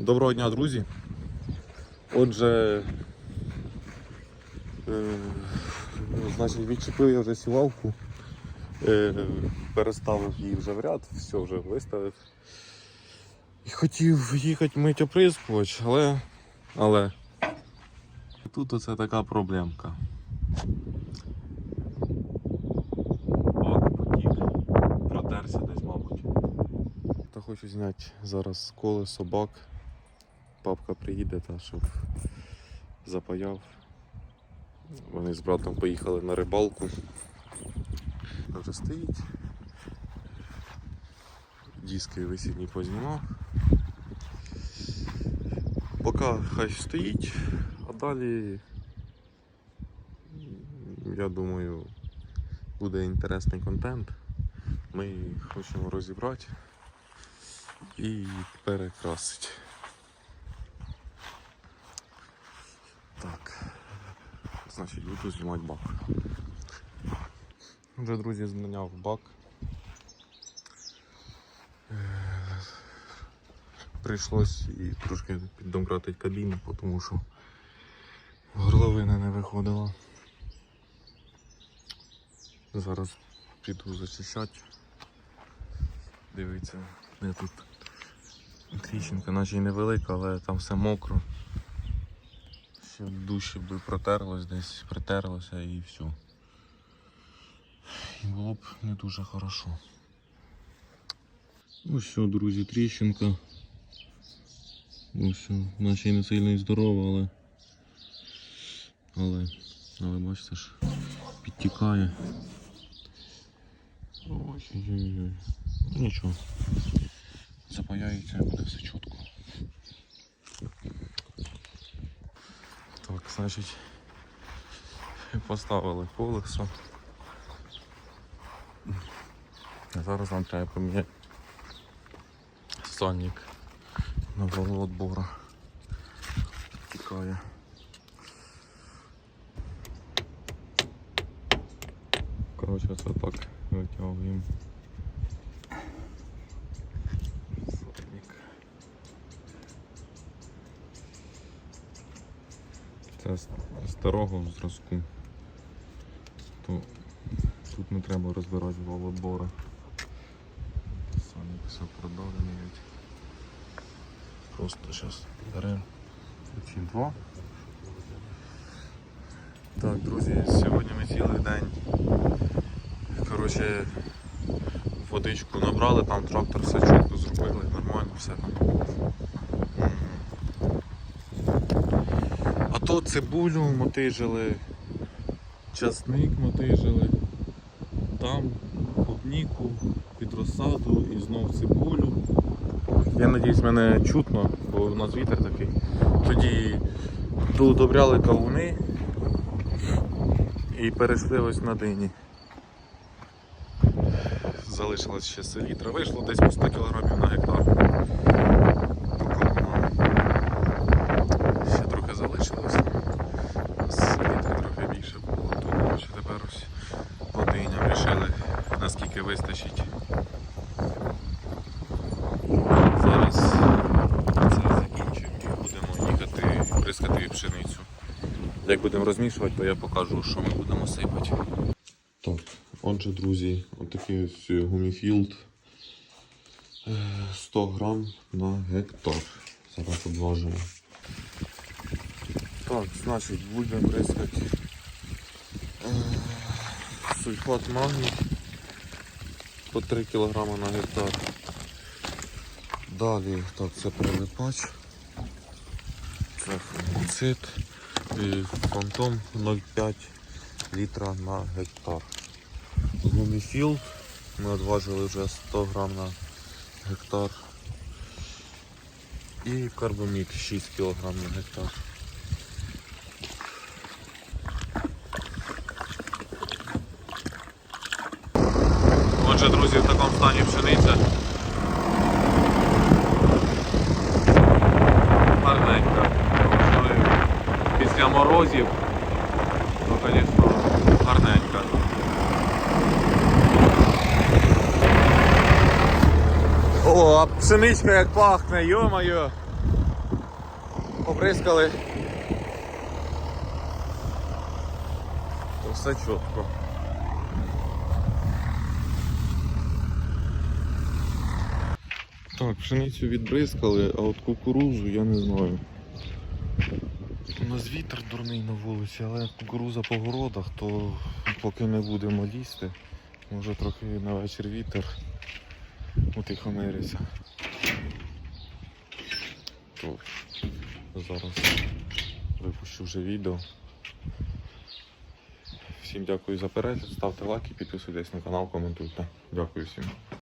Доброго дня, друзі. Отже, е, значить, відчепив я вже сівалку, е, переставив її вже в ряд, все вже виставив. І хотів їхати мити оприскувач, але. але тут оце така проблемка. Бак потік, протерся десь, мабуть. Та хочу зняти зараз колесо, бак. Папка приїде, та щоб запаяв. Вони з братом поїхали на рибалку. Вже стоїть. Диски висідні познімав. Поки хай стоїть, а далі, я думаю, буде інтересний контент. Ми хочемо розібрати і перекрасити. Так, значить буду знімати бак. Вже, друзі, зняв бак. Прийшлось і трошки піддомкратити кабіну, тому що горловина не виходила. Зараз піду зачищати. Дивіться, де тут тріщинка, наче й невелика, але там все мокро. Ще в душі би протерлось десь, притерлося і все. І було б не дуже хорошо. Ось що, друзі, тріщинка. Ось що, наче й не сильно і здорова, але. Але, але бачите ж, підтікає. Ой-ой-ой. Ну нічого. Запаяється буде все чітко. Так, значить, поставили колесо. А зараз нам треба поміняти сальник на валу. Тікає. Коротше, це так витягуємо. Сальник. Це старого зразку. То тут не треба розбирати валобора. Самі все продавлені. Просто зараз беремо ключі два. Так, друзі, сьогодні ми цілий день коротше, водичку набрали, там трактор все чітко зробили, нормально все там. М. А то цибулю мотижили, часник мотижили, там клубніку, під розсаду і знов цибулю. Я надіюсь, мене чутно, бо у нас вітер такий. Тоді доудобряли кавуни і перейшли ось на дині. Залишилось ще селітра. Вийшло десь по 100 кг на гектар. Кавуна. Ще трохи залишилось. Селітри трохи більше було, то коротше, тепер ось по диням вирішили наскільки вистачить. Зараз це закінчимо і будемо їхати прискати пшеницю. Як будемо розмішувати, то я покажу, що ми будемо сипати. Так, отже, друзі, отакий ось гуміфілд. Е, 100 грам на гектар. Зараз обважуємо. Так, значить, будемо бризкати е, сульфат магній по 3 кг на гектар. Далі так, це прилипач. Це фунгіцид. Фантом 0,5 літра на гектар. Гуміфілд. Ми одважили вже 100 грам на гектар. І карбомід 6 кг на гектар. Отже, друзі, в такому стані пшениця. Після морозів, то, звісно, гарненька. О, а пшеничка як пахне, йо-моє. побризкали. То все чітко. Так, пшеницю відбризкали, а от кукурузу я не знаю. Нас вітер дурний на вулиці, але кукуруза по городах, то поки не будемо лізти, може трохи на вечір вітер утихомириться. То зараз випущу вже відео. Всім дякую за перегляд, ставте лайки, підписуйтесь на канал, коментуйте. Дякую всім.